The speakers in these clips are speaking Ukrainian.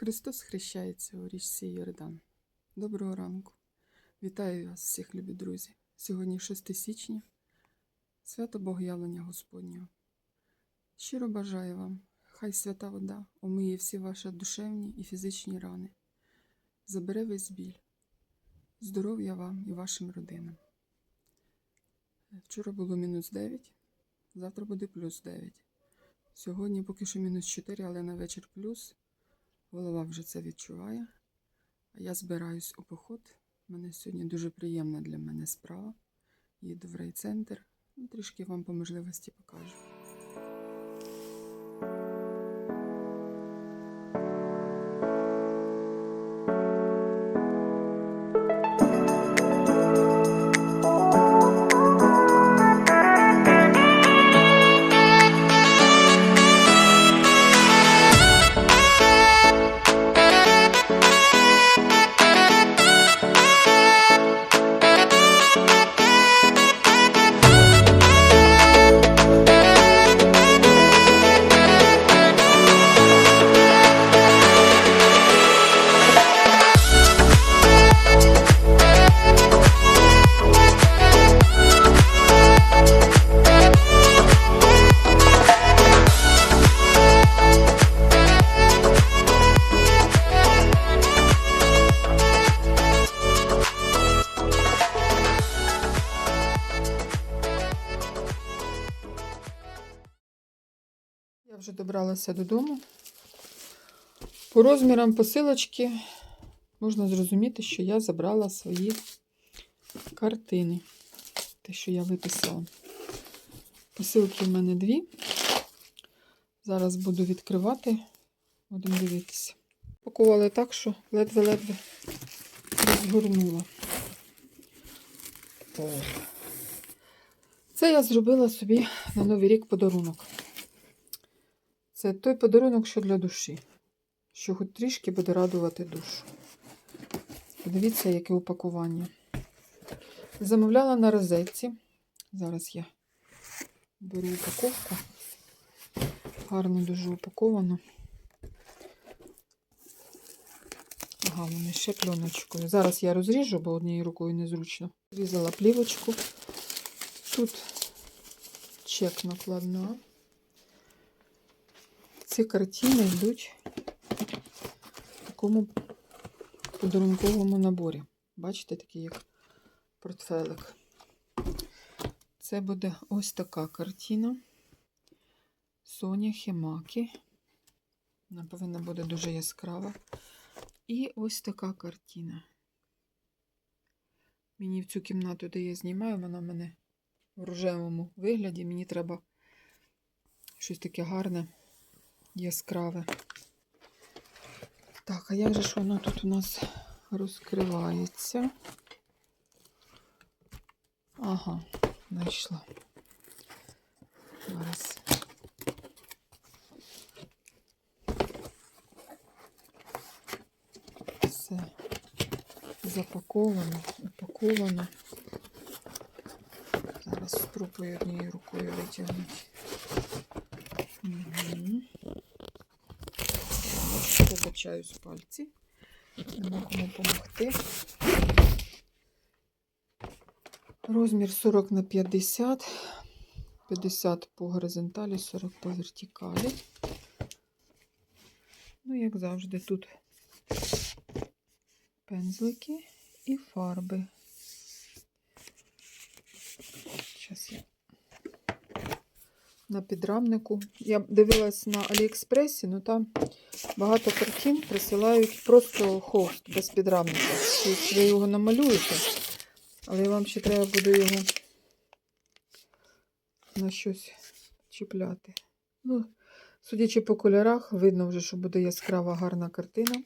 Христос хрещається у річці Йордан. Доброго ранку. Вітаю вас всіх, любі друзі. Сьогодні 6 січня, свято Богоявлення Господнього. Щиро бажаю вам, хай свята вода омиє всі ваші душевні і фізичні рани, забере весь біль, здоров'я вам і вашим родинам. Вчора було мінус 9, завтра буде плюс 9. Сьогодні поки що мінус 4, але на вечір плюс. Голова вже це відчуває. Я збираюсь у поход. Мене сьогодні дуже приємна для мене справа. Їду в райцентр. Ну, трішки вам по можливості покажу. Вже добралася додому. По розмірам посилочки можна зрозуміти, що я забрала свої картини. Те, що я виписала. Посилки в мене дві. Зараз буду відкривати, будемо дивитися. Пакували так, що ледве-ледве розгорнула. Це я зробила собі на Новий рік подарунок. Це той подарунок, що для душі, що хоч трішки буде радувати душу. Подивіться, яке упакування. Замовляла на розетці. Зараз я беру упаковку. Гарно дуже упаковано. Ага, вони ще пленочкою. Зараз я розріжу, бо однією рукою незручно. Різала плівочку. Тут чек накладна. Ці картини йдуть в такому подарунковому наборі. Бачите, такий як портфелик. Це буде ось така картина. Соня Хімакі. Вона повинна буде дуже яскрава. І ось така картина. Мені в цю кімнату, де я знімаю, вона в мене в рожевому вигляді. Мені треба щось таке гарне яскраве. Так, а як же ж воно тут у нас розкривається? Ага, знайшла. Зараз. Все запаковано, упаковано. Зараз спробую однією рукою витягнути. Угу. Вибачаюсь пальці. Нема кому допомогти. Розмір 40 на 50, 50 по горизонталі, 40 по вертикалі. Ну, як завжди, тут пензлики і фарби. Зараз я на підрамнику. Я дивилась на Аліекспресі, ну там багато картин присилають просто холст без підрамника. Тобто ви його намалюєте, але вам ще треба буде його на щось чіпляти. Ну, судячи по кольорах, видно вже, що буде яскрава гарна картина.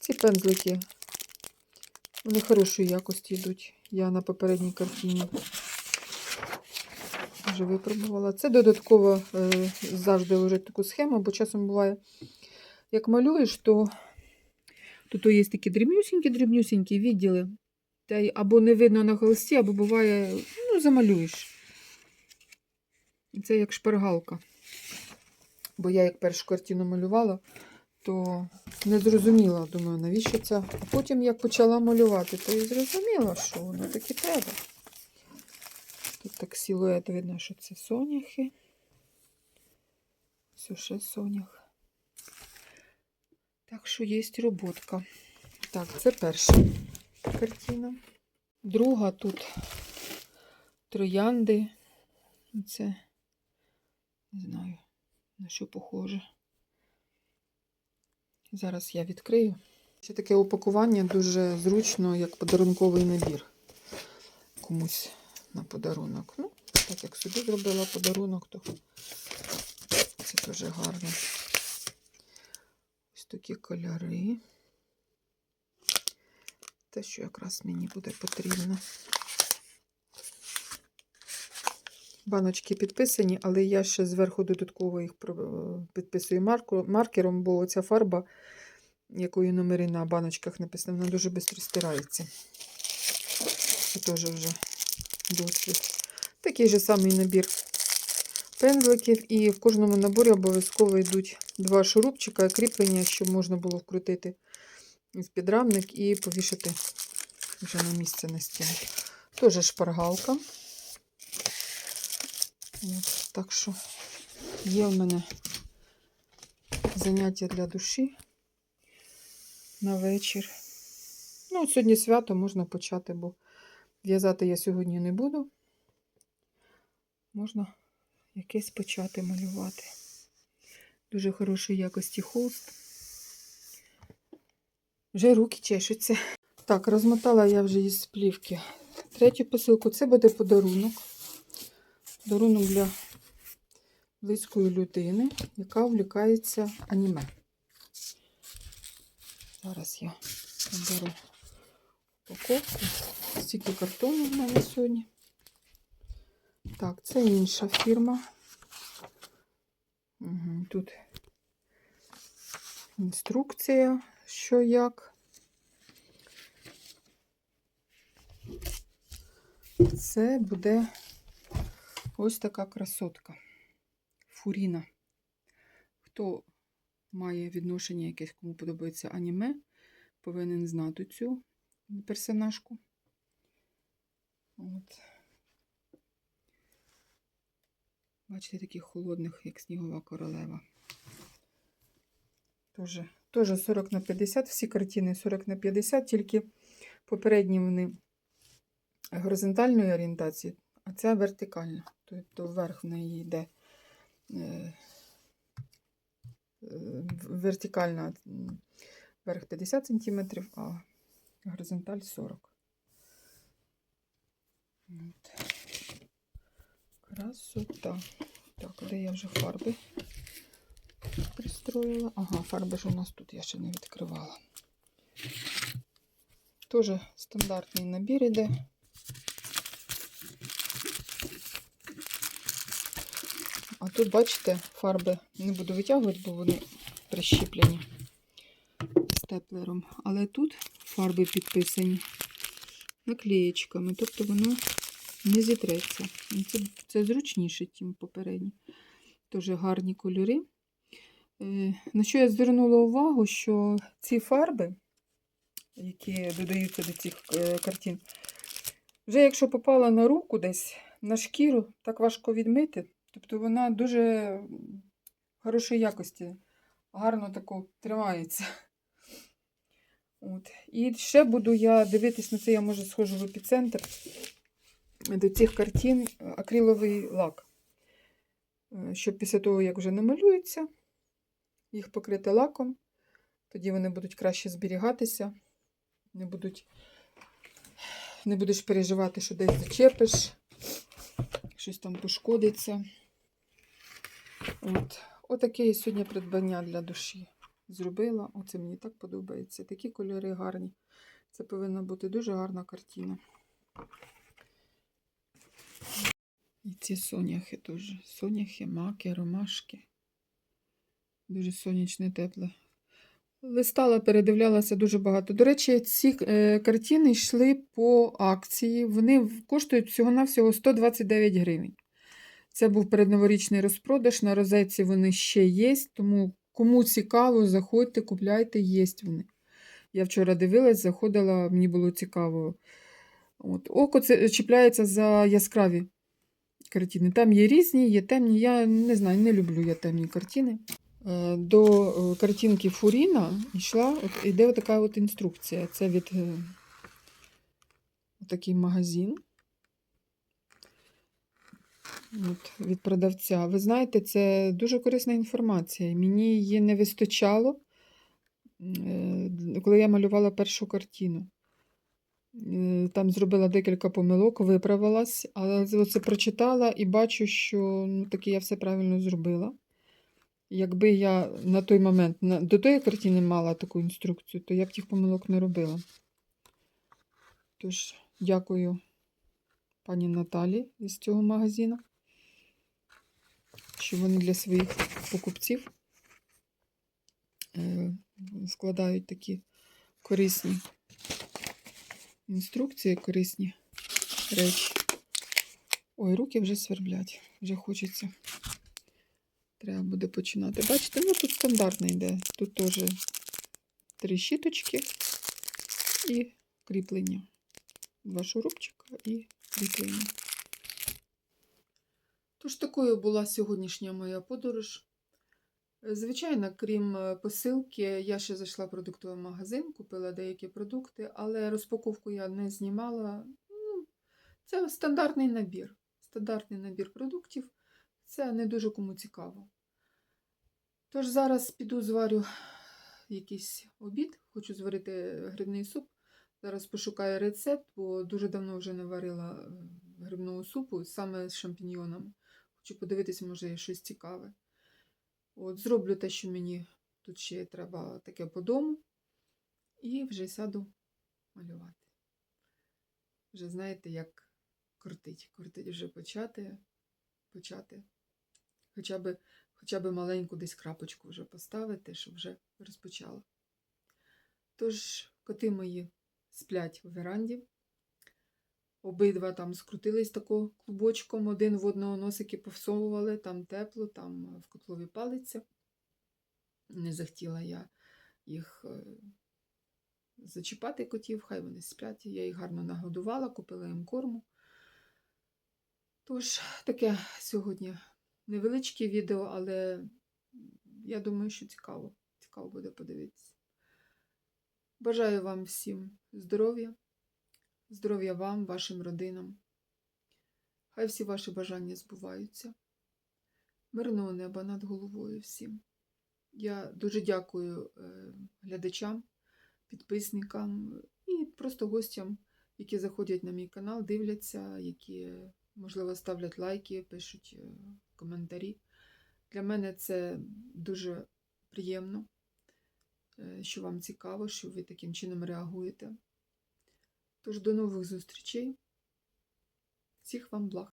Ці пензлики, вони хорошої якості йдуть. Я на попередній картині вже випробувала. Це додатково е, завжди лежить таку схему, бо часом буває, як малюєш, то тут є такі дрібнюсінькі-дрібнюсінькі відділи. Та й або не видно на холсті, або буває, ну, замалюєш. Це як шпаргалка. Бо я як першу картину малювала, то не зрозуміла, думаю, навіщо це. А потім як почала малювати, то і зрозуміла, що воно таки треба. Тут так силует видно, що це соняхи. Все ще сонях. Так що є роботка. Так, це перша картина. Друга тут троянди. Це не знаю, на що похоже. Зараз я відкрию. Ще таке упакування дуже зручно, як подарунковий набір. Комусь на подарунок. Ну, так як собі зробила подарунок, то це дуже гарно. Ось такі кольори. Те, що якраз мені буде потрібно. Баночки підписані, але я ще зверху додатково їх підписую маркером, бо ця фарба, якої номери на баночках написано, вона дуже швидко стирається. Це теж вже досвід. Такий же самий набір пензликів, і в кожному наборі обов'язково йдуть два шурупчика, кріплення, щоб можна було вкрутити в підрамник і повішати вже на місце на стіну. Теж шпаргалка. От, так що є в мене заняття для душі на вечір. Ну, сьогодні свято можна почати, бо в'язати я сьогодні не буду. Можна якесь почати малювати. Дуже хорошої якості холст. Вже руки чешуться. Так, розмотала я вже із плівки третю посилку. Це буде подарунок. Подарунок для близької людини, яка увлікається аніме. Зараз я наберу упаковку. Стільки картонів в мене сьогодні. Так, це інша фірма. Тут інструкція, що як. Це буде ось така красотка. Фуріна. Хто має відношення якесь, кому подобається аніме, повинен знати цю персонажку. От. Бачите, таких холодних, як снігова королева. Тоже, тоже 40 на 50, всі картини 40 на 50, тільки попередні вони горизонтальної орієнтації, а ця вертикальна. Тобто вверх в неї йде е, е, вертикальна вверх 50 см, а горизонталь 40 От. Красота. Так, де я вже фарби пристроїла? Ага, фарби ж у нас тут я ще не відкривала. Тоже стандартний набір іде. А тут, бачите, фарби не буду витягувати, бо вони прищіплені степлером. Але тут фарби підписані наклеєчками, тобто воно не зітреться. Це, це зручніше, ніж попередні. Дуже гарні кольори. Е, На що я звернула увагу, що ці фарби, які додаються до цих е, картин, вже якщо попала на руку десь, на шкіру, так важко відмити. Тобто вона дуже хорошої якості, гарно тако тримається. От. І ще буду я дивитись на це, я може схожу в епіцентр до цих картин акриловий лак. Е, Щоб після того, як вже намалюються, їх покрити лаком, тоді вони будуть краще зберігатися, не будуть, не будеш переживати, що десь зачепиш, щось там пошкодиться. От. Отаке я сьогодні придбання для душі зробила. Оце мені так подобається. Такі кольори гарні. Це повинна бути дуже гарна картина. І ці соняхи теж. Соняхи, маки, ромашки. Дуже сонячне, тепле. Листала, передивлялася дуже багато. До речі, ці е, картини йшли по акції. Вони коштують всього-навсього 129 гривень. Це був передноворічний розпродаж. На розетці вони ще є, тому кому цікаво, заходьте, купляйте, є вони. Я вчора дивилась, заходила, мені було цікаво. От. Око це чіпляється за яскраві картини. Там є різні, є темні. Я не знаю, не люблю я темні картини. Е, До е, картинки Фуріна йшла, от, іде така от інструкція. Це від е, такий магазин. От, від продавця. Ви знаєте, це дуже корисна інформація. Мені її не вистачало, е, коли я малювала першу картину. Е, Там зробила декілька помилок, виправилась, але оце прочитала і бачу, що ну, таки я все правильно зробила. Якби я на той момент до тої картини мала таку інструкцію, то я б тих помилок не робила. Тож, дякую пані Наталі із цього магазину, що вони для своїх покупців е, складають такі корисні інструкції, корисні речі. Ой, руки вже сверблять, вже хочеться. Треба буде починати. Бачите, ну тут стандартний йде. Тут теж три щіточки і кріплення. Два шурупчика і кріплення. Тож такою була сьогоднішня моя подорож. Звичайно, крім е, посилки, я ще зайшла в продуктовий магазин, купила деякі продукти, але розпаковку я не знімала. Ну, Це стандартний набір. Стандартний набір продуктів. Це не дуже кому цікаво. Тож зараз піду зварю якийсь обід, хочу зварити грибний суп. Зараз пошукаю рецепт, бо дуже давно вже не варила грибного супу саме з шампіньйонами. Хочу подивитися, може, є щось цікаве. От, зроблю те, що мені тут ще треба таке по дому, і вже сяду малювати. Вже знаєте, як крутить. Крутить вже почати, почати. Хоча б, хоча б маленьку десь крапочку вже поставити, щоб вже розпочала. Тож, коти мої сплять у веранді. Обидва там скрутились тако клубочком, один в одного носики повсовували, там тепло, там в котлові палиться. Не захотіла я їх е, зачіпати котів, хай вони сплять. Я їх гарно нагодувала, купила їм корму. Тож, таке сьогодні невеличке відео, але я думаю, що цікаво. Цікаво буде подивитися. Бажаю вам всім здоров'я. Здоров'я вам, вашим родинам. Хай всі ваші бажання збуваються. Мирного неба над головою всім. Я дуже дякую е, глядачам, підписникам і просто гостям, які заходять на мій канал, дивляться, які, можливо, ставлять лайки, пишуть е, коментарі. Для мене це дуже приємно, що вам цікаво, що ви таким чином реагуєте. Тож до нових зустрічей. Всіх вам благ.